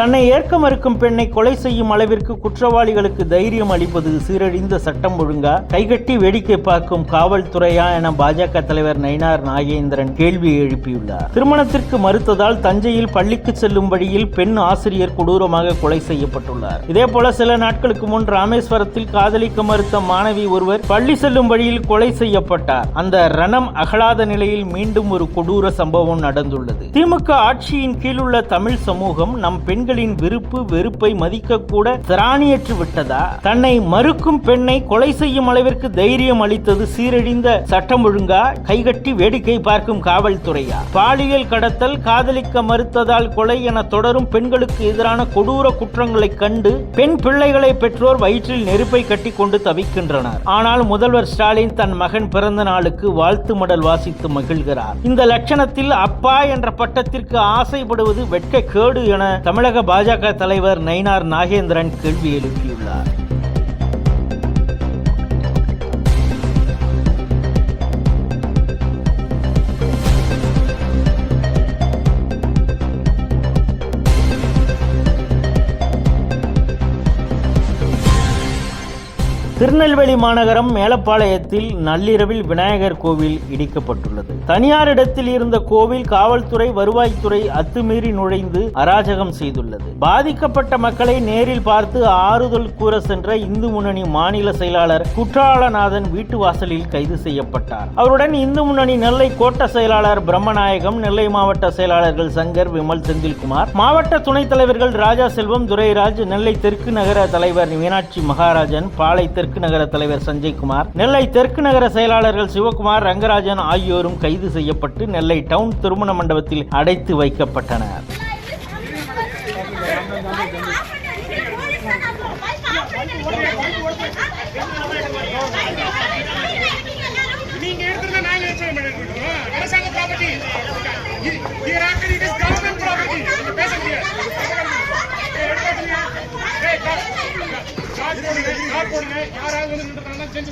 தன்னை ஏற்க மறுக்கும் பெண்ணை கொலை செய்யும் அளவிற்கு குற்றவாளிகளுக்கு தைரியம் அளிப்பது சீரழிந்த சட்டம் ஒழுங்கா? கைகட்டி வேடிக்கை பார்க்கும் காவல்துறையா என பாஜக தலைவர் நயினார் நாகேந்திரன் கேள்வி எழுப்பியுள்ளார். திருமணத்திற்கு மறுத்ததால் தஞ்சையில் பள்ளிக்கு செல்லும் வழியில் பெண் ஆசிரியர் கொடூரமாக கொலை செய்யப்பட்டுள்ளார். இதேபோல சில நாட்களுக்கு முன் ராமேஸ்வரத்தில் காதலிக்க மறுத்த மாணவி ஒருவர் பள்ளி செல்லும் வழியில் கொலை செய்யப்பட்டார். அந்த ரணம் அகலாத நிலையில் மீண்டும் ஒரு கொடூர சம்பவம் நடந்துள்ளது. திமுக ஆட்சியின் கீழுள்ள தமிழ் சமூகம் நம் பெண்களின் விருப்பு வெறுப்பை மதிக்க கூட திராணியற்று விட்டதா? தன்னை மறுக்கும் பெண்ணை கொலை செய்யும் அளவிற்கு தைரியம் அளித்தது சீரழிந்த சட்டம் ஒழுங்கா? கைகட்டி வேடிக்கை பார்க்கும் காவல்துறையா? பாலியல் கடத்தல் காதலிக்க மறுத்ததால் கொலை என தொடரும் பெண்களுக்கு எதிரான கொடூர குற்றங்களை கண்டு பெண் பிள்ளைகளை பெற்றோர் வயிற்றில் நெருப்பை கட்டி கொண்டு தவிக்கின்றனர். ஆனால் முதல்வர் ஸ்டாலின் தன் மகன் பிறந்த நாளுக்கு வாழ்த்து மடல் வாசித்து மகிழ்கிறார். இந்த லட்சணத்தில் அப்பா என்ற பட்டத்திற்கு ஆசைப்படுவது வெட்க கேடு என தமிழக பாஜக தலைவர் நயினார் நாகேந்திரன் கேள்வி எழுப்பியுள்ளார். திருநெல்வேலி மாநகரம் மேலப்பாளையத்தில் நள்ளிரவில் விநாயகர் கோவில் இடிக்கப்பட்டுள்ளது. தனியார் இடத்தில் இருந்த கோவில் காவல்துறை வருவாய்த்துறை அத்துமீறி நுழைந்து அராஜகம் செய்துள்ளது. பாதிக்கப்பட்ட மக்களை நேரில் பார்த்து ஆறுதல் கூற சென்ற இந்து முன்னணி மாநில செயலாளர் குற்றாலநாதன் வீட்டு வாசலில் கைது செய்யப்பட்டார். அவருடன் இந்து முன்னணி நெல்லை கோட்ட செயலாளர் பிரம்மநாயகம் நெல்லை மாவட்ட செயலாளர்கள் சங்கர் விமல் செந்தில்குமார் மாவட்ட துணைத் தலைவர்கள் ராஜா செல்வம் துரைராஜ் நெல்லை தெற்கு நகர தலைவர் மீனாட்சி மகாராஜன் பாளை தெற்கு நகர தலைவர் சஞ்சய்குமார் நெல்லை தெற்கு நகர செயலாளர்கள் சிவகுமார் ரங்கராஜன் ஆகியோரும் கைது செய்யப்பட்டு நெல்லை டவுன் திருமண மண்டபத்தில் அடைத்து வைக்கப்பட்டனர்.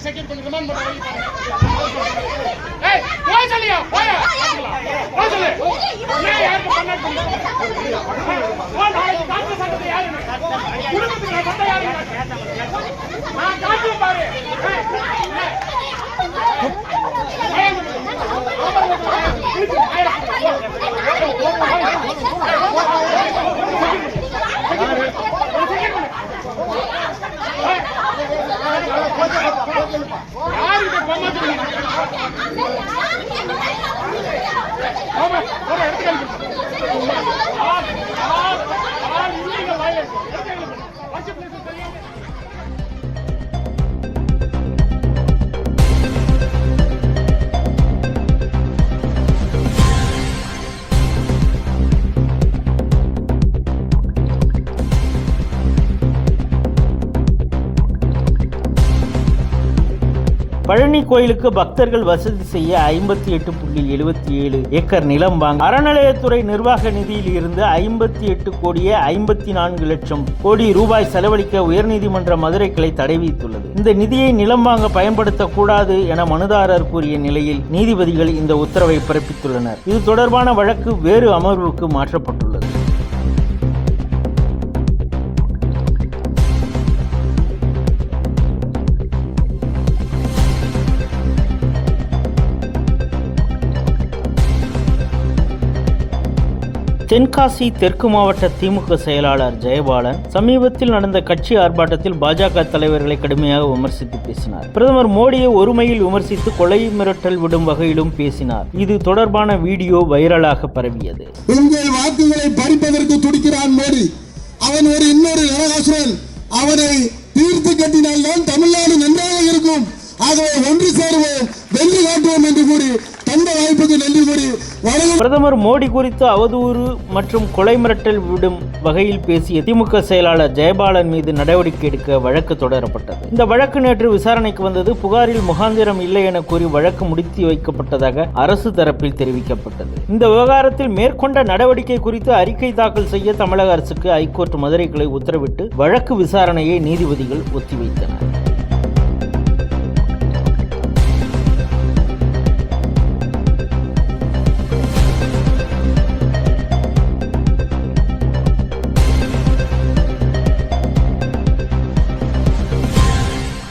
செகண்ட் கொஞ்சம் செக்யூர் பண்ண வழி பாருங்க ஏய் போய் சொல்லியா போய் போய் சொல்லு ஏன் யாருக்கு பண்ணாட்டு போ நாளைக்கு காத்து சட்டத்தை யாரு குடும்பத்துக்கு நான் சட்டம் யாரு நான் காட்டு பாரு ஏய், ஏய். கோயிலுக்கு பக்தர்கள் வசதி செய்ய ஐம்பத்தி எட்டு புள்ளி எழுபத்தி ஏழு ஏக்கர் நிலம் வாங்க அறநிலையத்துறை நிர்வாக நிதியில் இருந்து ஐம்பத்தி எட்டு கோடியே ஐம்பத்தி நான்கு லட்சம் கோடி ரூபாய் செலவழிக்க உயர்நீதிமன்ற மதுரை கிளை தடை விதித்துள்ளது. இந்த நிதியை நிலம் வாங்க பயன்படுத்தக்கூடாது என மனுதாரர் கூறிய நிலையில் நீதிபதிகள் இந்த உத்தரவை பிறப்பித்துள்ளனர். இது தொடர்பான வழக்கு வேறு அமர்வுக்கு மாற்றப்பட்டுள்ளது. தென்காசி தெற்கு மாவட்ட திமுக செயலாளர் ஜெயபாலன் சமீபத்தில் நடந்த கட்சி ஆர்ப்பாட்டத்தில் பாஜக தலைவர்களை கடுமையாக விமர்சித்து பேசினார். பிரதமர் மோடியை ஒருமையில் விமர்சித்து கொலை மிரட்டல் விடும் வகையிலும் பேசினார். இது தொடர்பான வீடியோ வைரலாக பரவியது. உங்கள் வாக்குகளை பறிப்பதற்கு துடிக்கிறான் மோடி. அவன் ஒரு இன்னொரு நரகாசுரன் அவனை தீர்த்து கட்டினால்தான் தமிழ்நாடு நன்றாக இருக்கும். ஆகவே ஒன்று சேருவோம் வெள்ளி காட்டுவோம் என்று கூறி தந்த வாய்ப்புக்கு நன்றி கூறி பிரதமர் மோடி குறித்து அவதூறு மற்றும் கொலை மிரட்டல் விடும் வகையில் பேசிய திமுக செயலாளர் ஜெயபாலன் மீது நடவடிக்கை எடுக்க வழக்கு தொடரப்பட்டது. இந்த வழக்கு நேற்று விசாரணைக்கு வந்தது புகாரில் முகாந்திரம் இல்லை என கூறி வழக்கு முடித்து வைக்கப்பட்டதாக அரசு தரப்பில் தெரிவிக்கப்பட்டது. இந்த விவகாரத்தில் மேற்கொண்ட நடவடிக்கை குறித்து அறிக்கை தாக்கல் செய்ய தமிழக அரசுக்கு ஐகோர்ட் மதுரை கிளை உத்தரவிட்டு வழக்கு விசாரணையை நீதிபதிகள் ஒத்திவைத்தனர்.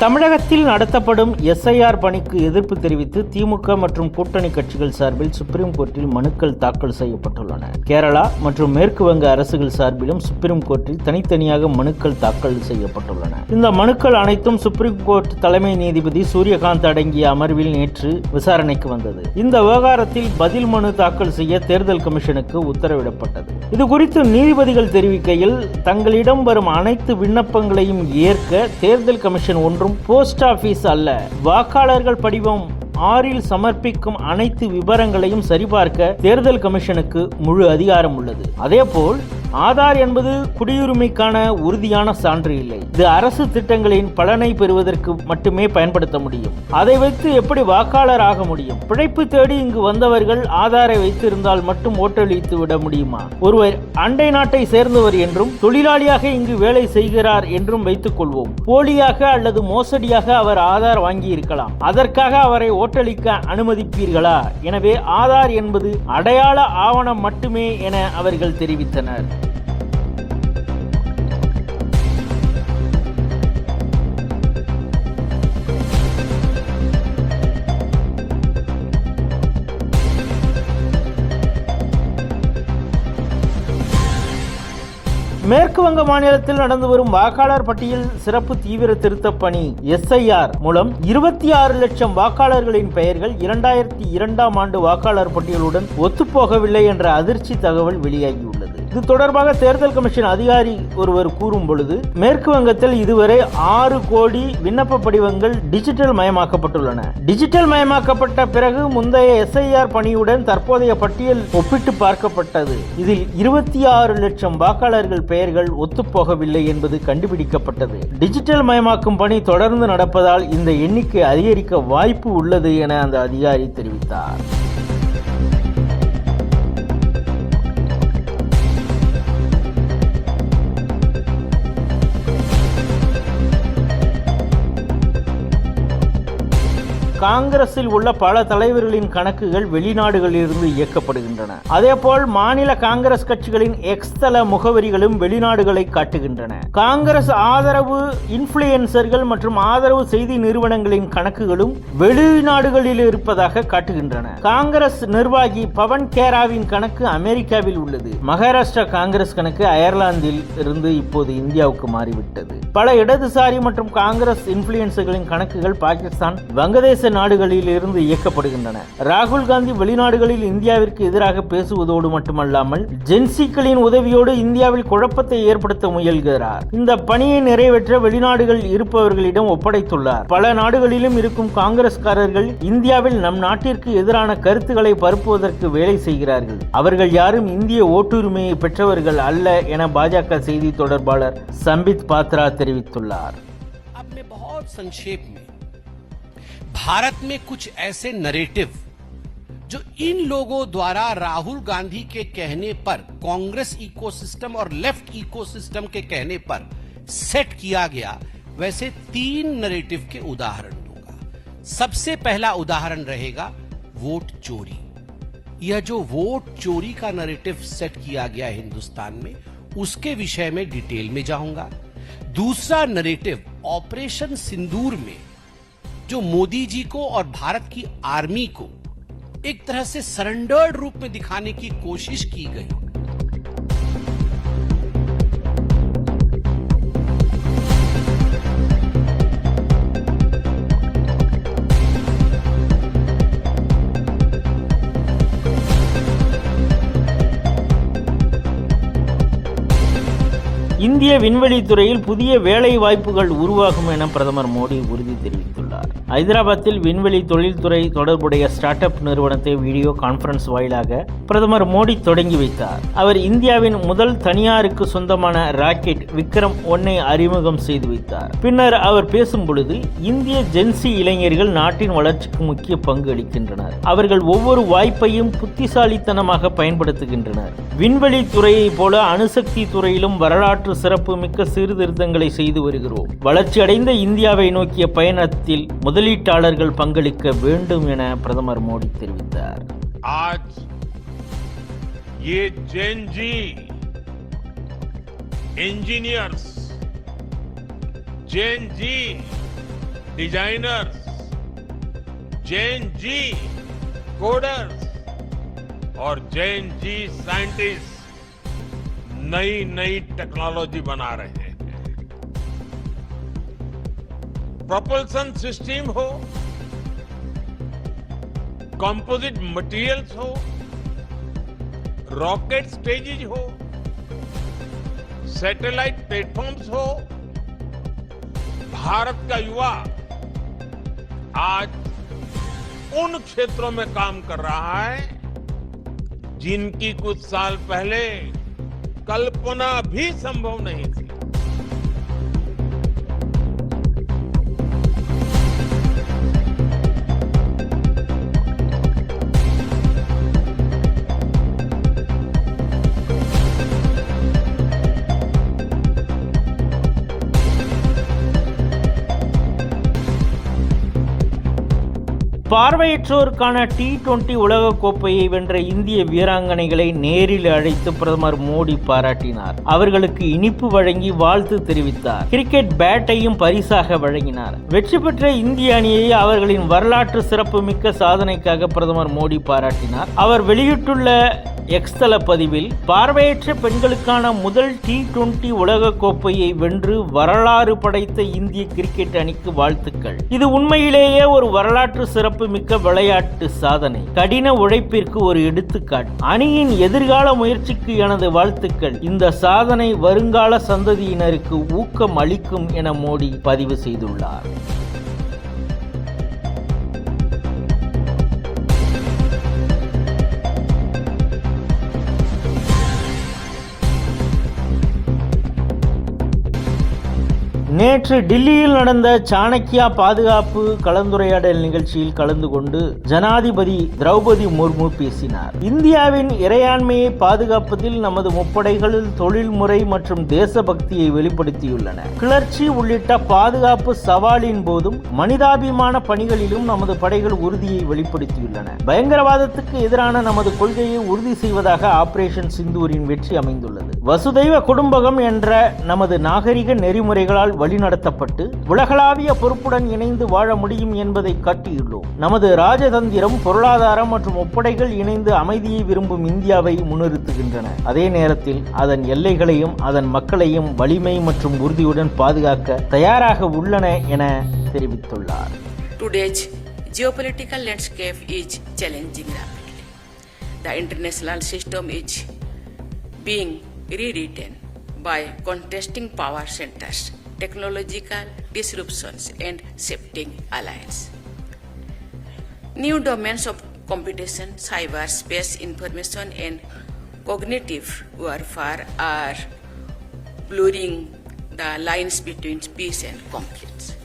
தமிழகத்தில் நடத்தப்படும் எஸ்ஐஆர் பணிக்கு எதிர்ப்பு தெரிவித்து திமுக மற்றும் கூட்டணி கட்சிகள் சார்பில் சுப்ரீம் கோர்ட்டில் மனுக்கள் தாக்கல் செய்யப்பட்டுள்ளன. கேரளா மற்றும் மேற்கு வங்க அரசுகள் சார்பிலும் சுப்ரீம் கோர்ட்டில் தனித்தனியாக மனுக்கள் தாக்கல் செய்யப்பட்டுள்ளன. இந்த மனுக்கள் அனைத்தும் சுப்ரீம் கோர்ட் தலைமை நீதிபதி சூரியகாந்த் அடங்கிய அமர்வில் நேற்று விசாரணைக்கு வந்தது. இந்த விவகாரத்தில் பதில் மனு தாக்கல் செய்ய தேர்தல் கமிஷனுக்கு உத்தரவிடப்பட்டது. இது குறித்து நீதிபதிகள் தெரிவிக்கையில் தங்களிடம் வரும் அனைத்து விண்ணப்பங்களையும் ஏற்க தேர்தல் கமிஷன் ஒன்று மற்றும் போஸ்ட் ஆபீஸ் அல்ல. வாக்காளர்கள் படிவம் ஆறில் சமர்ப்பிக்கும் அனைத்து விவரங்களையும் சரிபார்க்க தேர்தல் கமிஷனுக்கு முழு அதிகாரம் உள்ளது. அதேபோல் ஆதார் என்பது குடியுரிமைக்கான உறுதியான சான்று இல்லை. இது அரசு திட்டங்களின் பலனை பெறுவதற்கு மட்டுமே பயன்படுத்த முடியும். அதை வைத்து எப்படி வாக்காளர் ஆக முடியும்? பிழைப்பு தேடி இங்கு வந்தவர்கள் ஆதாரை வைத்திருந்தால் மட்டும் ஓட்டளித்து விட முடியுமா? ஒருவர் அண்டை நாட்டை சேர்ந்தவர் என்றும் தொழிலாளியாக இங்கு வேலை செய்கிறார் என்றும் வைத்துக் கொள்வோம். போலியாக அல்லது மோசடியாக அவர் ஆதார் வாங்கி இருக்கலாம் அதற்காக அவரை ஓட்டளிக்க அனுமதிப்பீர்களா? எனவே ஆதார் என்பது அடையாள ஆவணம் மட்டுமே என அவர்கள் தெரிவித்தனர். மேற்கு வங்க மாநிலத்தில் நடந்து வரும் வாக்காளர் பட்டியல் சிறப்பு தீவிர திருத்தப் பணி எஸ்ஐஆர் மூலம் இருபத்தி ஆறு லட்சம் வாக்காளர்களின் பெயர்கள் இரண்டாயிரத்தி இரண்டாம் ஆண்டு வாக்காளர் பட்டியலுடன் ஒத்துப்போகவில்லை என்ற அதிர்ச்சி தகவல் வெளியாகியுள்ளது. இது தொடர்பாக தேர்தல் கமிஷன் அதிகாரி ஒருவர் கூறும் பொழுது மேற்கு வங்கத்தில் இதுவரை ஆறு கோடி விண்ணப்ப படிவங்கள் டிஜிட்டல் மயமாக்கப்பட்டுள்ளன. டிஜிட்டல் மயமாக்கப்பட்ட பிறகு முந்தைய எஸ்ஐஆர் பணியுடன் தற்போதைய பட்டியல் ஒப்பிட்டு பார்க்கப்பட்டது. இதில் இருபத்தி ஆறு லட்சம் வாக்காளர்கள் பெயர்கள் ஒத்துப்போகவில்லை என்பது கண்டுபிடிக்கப்பட்டது. டிஜிட்டல் மயமாக்கும் பணி தொடர்ந்து நடப்பதால் இந்த எண்ணிக்கை அதிகரிக்க வாய்ப்பு உள்ளது என அந்த அதிகாரி தெரிவித்தார். காங்கிரஸில் உள்ள பல தலைவர்களின் கணக்குகள் வெளிநாடுகளிலிருந்து இயக்கப்படுகின்றன. அதேபோல் மாநில காங்கிரஸ் கட்சிகளின் எக்ஸ்தல முகவரிகளும் வெளிநாடுகளை காட்டுகின்றன. காங்கிரஸ் ஆதரவு இன்ஃபுளுசர்கள் மற்றும் ஆதரவு செய்தி நிறுவனங்களின் கணக்குகளும் வெளிநாடுகளில் இருப்பதாக காட்டுகின்றன. காங்கிரஸ் நிர்வாகி பவன் கேராவின் கணக்கு அமெரிக்காவில் உள்ளது. மகாராஷ்டிரா காங்கிரஸ் கணக்கு அயர்லாந்தில் இருந்து இப்போது இந்தியாவுக்கு மாறிவிட்டது. பல இடதுசாரி மற்றும் காங்கிரஸ் இன்ஃபுளுசர்களின் கணக்குகள் பாகிஸ்தான் வங்கதேச நாடுகளில் இருந்து இயக்கப்படுகின்றன ராகுல் காந்தி வெளிநாடுகளில் இந்தியாவிற்கு எதிராக பேசுவதோடு மட்டுமல்லாமல் ஜென்சிக்களின் உதவியோடு இந்தியாவில் குழப்பத்தை ஏற்படுத்த முயல்கிறார் இந்த பணியை நிறைவேற்ற வெளிநாடுகள் இருப்பவர்களிடம் ஒப்படைத்துள்ளார் பல நாடுகளிலும் இருக்கும் காங்கிரஸ்காரர்கள் இந்தியாவில் நம் நாட்டிற்கு எதிரான கருத்துக்களை பரப்புவதற்கு வேலை செய்கிறார்கள் அவர்கள் யாரும் இந்திய ஓட்டுரிமையை பெற்றவர்கள் அல்ல என பாஜக செய்தி தொடர்பாளர் சம்பித் பாத்ரா தெரிவித்துள்ளார் अब मैं बहुत संक्षेप में भारत में कुछ ऐसे नरेटिव जो इन लोगों द्वारा राहुल गांधी के कहने पर, कांग्रेस इकोसिस्टम और लेफ़्ट इकोसिस्टम के कहने पर सेट किया गया, वैसे तीन नरेटिव के उदाहरण दूँगा। सबसे पहला उदाहरण रहेगा, वोट चोरी। यह जो वोट चोरी का नरेटिव सेट किया गया हिंदुस्तान में, उसके विषय में डिटेल में जाऊँगा। दूसरा नरेटिव ऑपरेशन सिंदूर में जो मोदी जी को और भारत की आर्मी को एक तरह से सरेंडर्ड रूप में दिखाने की कोशिश की गई இந்திய விண்வெளி துறையில் புதிய வேலை வாய்ப்புகள் உருவாகும் என பிரதமர் மோடி உறுதி தெரிவித்துள்ளார் ஐதராபாத்தில் விண்வெளி தொழில்துறை தொடர்புடைய ஸ்டார்ட் அப் நிறுவனத்தை வீடியோ கான்பரன்ஸ் வாயிலாக பிரதமர் மோடி தொடங்கி வைத்தார். அவர் இந்தியாவின் முதல் தனியாருக்கு சொந்தமான ராக்கெட் விக்ரம் ஒன்னை அறிமுகம் செய்து வைத்தார். பின்னர் அவர் பேசும் பொழுது இந்திய ஜென்சி இளைஞர்கள் நாட்டின் வளர்ச்சிக்கு முக்கிய பங்கு அளிக்கின்றனர். அவர்கள் ஒவ்வொரு வாய்ப்பையும் புத்திசாலித்தனமாக பயன்படுத்துகின்றனர். விண்வெளி துறையைப் போல அணுசக்தி துறையிலும் வரலாற்று சிறப்பு மிக்க சீர்திருத்தங்களை செய்து வருகிறோம். வளர்ச்சியடைந்த இந்தியாவை நோக்கிய பயணத்தில் முதலீட்டாளர்கள் பங்களிக்க வேண்டும் என பிரதமர் மோடி தெரிவித்தார் आज ये gen Z engineers gen Z designers gen Z coders और जैन जी साइंटिस्ट नई नई टेक्नोलॉजी बना रहे हैं प्रोपल्सन सिस्टम हो कंपोजिट मटेरियल्स हो रॉकेट स्टेजेज हो सैटेलाइट प्लेटफॉर्म्स हो भारत का युवा आज उन क्षेत्रों में काम कर रहा है, जिनकी कुछ साल पहले कल्पना भी संभव नहीं थी। பார்வையற்றோருக்கான டி டுவெண்டி உலகக் கோப்பையை வென்ற இந்திய வீராங்கனைகளை நேரில் அழைத்து பிரதமர் மோடி பாராட்டினார். அவர்களுக்கு இனிப்பு வழங்கி வாழ்த்து தெரிவித்தார். கிரிக்கெட் பேட்டையும் பரிசாக வழங்கினார். வெற்றி பெற்ற இந்திய அணியை அவர்களின் வரலாற்று சிறப்புமிக்க சாதனைக்காக பிரதமர் மோடி பாராட்டினார். அவர் வெளியிட்டுள்ள எக்ஸ்தல பதிவில் பார்வையற்ற பெண்களுக்கான முதல் டி டுவெண்டி உலக கோப்பையை வென்று வரலாறு படைத்த இந்திய கிரிக்கெட் அணிக்கு வாழ்த்துக்கள். இது உண்மையிலேயே ஒரு வரலாற்று சிறப்பு மிக்க விளையாட்டு சாதனை. கடின உழைப்பிற்கு ஒரு எடுத்துக்காட்டு. அணியின் எதிர்கால முயற்சிக்கு எனது வாழ்த்துக்கள். இந்த சாதனை வருங்கால சந்ததியினருக்கு ஊக்கம் அளிக்கும் என மோடி பதிவு செய்துள்ளார். நேற்று டில்லியில் நடந்த சாணக்கியா பாதுகாப்பு கலந்துரையாடல் நிகழ்ச்சியில் கலந்து கொண்டு ஜனாதிபதி திரௌபதி முர்மு பேசினார். இந்தியாவின் இறையாண்மையை பாதுகாப்பதில் நமது முப்படைகளில் தொழில்முறை மற்றும் தேசபக்தியை வெளிப்படுத்தியுள்ளன. கிளர்ச்சி உள்ளிட்ட பாதுகாப்பு சவாலின் போதும் மனிதாபிமான பணிகளிலும் நமது படைகள் உறுதியை வெளிப்படுத்தியுள்ளன. பயங்கரவாதத்துக்கு எதிரான நமது கொள்கையை உறுதி செய்வதாக ஆபரேஷன் சிந்தூரின் வெற்றி அமைந்துள்ளது. வசுதைவ குடும்பகம் என்ற நமது நாகரிக நெறிமுறைகளால் வழிநடத்தப்பட்டு உலகளாவிய பொறுப்புடன் இணைந்து வாழ முடியும் என்பதை காட்டியுள்ளோம். நமது ராஜதந்திரம் பொருளாதாரம் மற்றும் ஒப்படைகள் இணைந்து அமைதியை விரும்பும் இந்தியாவை முன்னிறுத்துகின்றன. அதே நேரத்தில் அதன் எல்லைகளையும் அதன் மக்களையும் வலிமை மற்றும் உறுதியுடன் பாதுகாக்க தயாராக உள்ளன என தெரிவித்துள்ளார். Today's geopolitical landscape is challenging rapidly. The international system is being rewritten by contesting power centers, technological disruptions, and shifting alliance. New domains of competition, cyberspace, information, and cognitive warfare are blurring the lines between peace and conflicts.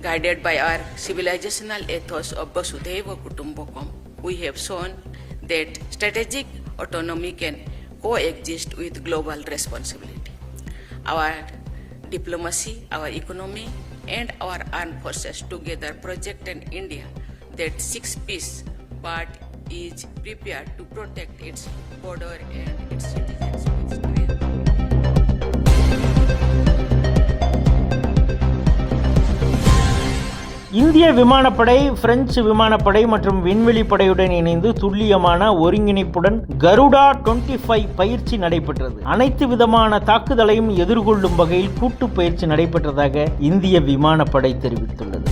Guided by our civilizational ethos of Vasudhaiva Kutumbakam, we have shown that strategic autonomy can coexist with global responsibility. Our diplomacy, our economy, and our armed forces together project an India that seeks peace but is prepared to protect its border and its citizens இந்திய விமானப்படை French விமானப்படை மற்றும் விண்வெளி படையுடன் இணைந்து துல்லியமான ஒருங்கிணைப்புடன் Garuda 25 five பயிற்சி நடைபெற்றது. அனைத்து விதமான தாக்குதலையும் எதிர்கொள்ளும் வகையில் கூட்டு பயிற்சி நடைபெற்றதாக இந்திய விமானப்படை தெரிவித்துள்ளது.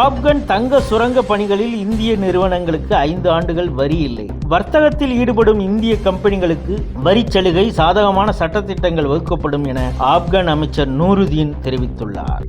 ஆப்கன் தங்க சுரங்க பணிகளில் இந்திய நிறுவனங்களுக்கு ஐந்து ஆண்டுகள் வரி இல்லை. வர்த்தகத்தில் ஈடுபடும் இந்திய கம்பெனிகளுக்கு வரி சலுகை சாதகமான சட்டத்திட்டங்கள் வகுக்கப்படும் என ஆப்கன் அமைச்சர் நூருதீன் தெரிவித்துள்ளார்.